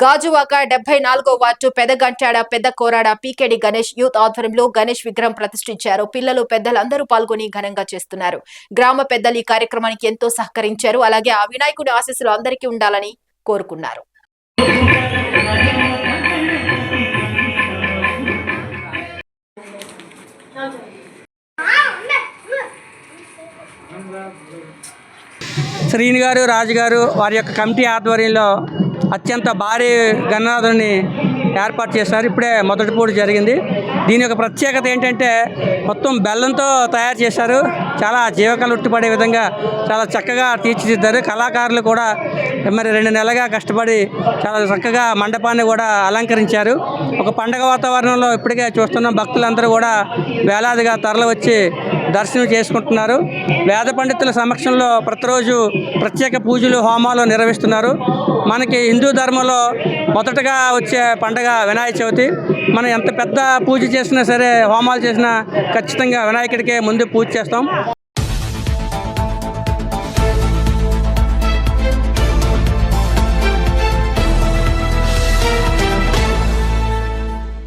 గాజువాక డెబ్బై నాలుగో వార్డు పెదగంటాడ పెద్ద కోరాడ పీకేడి గణేష్ యూత్ ఆధ్వర్యంలో గణేష్ విగ్రహం ప్రతిష్ఠించారు. పిల్లలు పెద్దలందరూ పాల్గొని ఘనంగా చేస్తున్నారు. గ్రామ పెద్దలు ఈ కార్యక్రమానికి ఎంతో సహకరించారు. అలాగే ఆ వినాయకుడి ఆశీస్సులు అందరికీ ఉండాలని కోరుకున్నారు. శ్రీని గారు రాజు గారు వారి యొక్క కమిటీ ఆధ్వర్యంలో అత్యంత భారీ గణనాథుని ఏర్పాటు చేశారు. ఇప్పుడే మొదటి పూట జరిగింది. దీని యొక్క ప్రత్యేకత ఏంటంటే మొత్తం బెల్లంతో తయారు చేశారు. చాలా జీవకాలు ఉట్టిపడే విధంగా చాలా చక్కగా తీర్చిదిద్దారు. కళాకారులు కూడా మరి రెండు నెలలుగా కష్టపడి చాలా చక్కగా మండపాన్ని కూడా అలంకరించారు. ఒక పండగ వాతావరణంలో ఇప్పటికే చూస్తున్న. భక్తులందరూ కూడా వేలాదిగా తరలి వచ్చి దర్శనం చేసుకుంటున్నారు. వేద పండితుల సమక్షంలో ప్రతిరోజు ప్రత్యేక పూజలు హోమాలు నిర్వహిస్తున్నారు. మనకి హిందూ ధర్మంలో మొదటగా వచ్చే పండగ వినాయక చవితి. మనం ఎంత పెద్ద పూజ చేసినా సరే హోమాలు చేసినా ఖచ్చితంగా వినాయకుడికే ముందు పూజ చేస్తాం.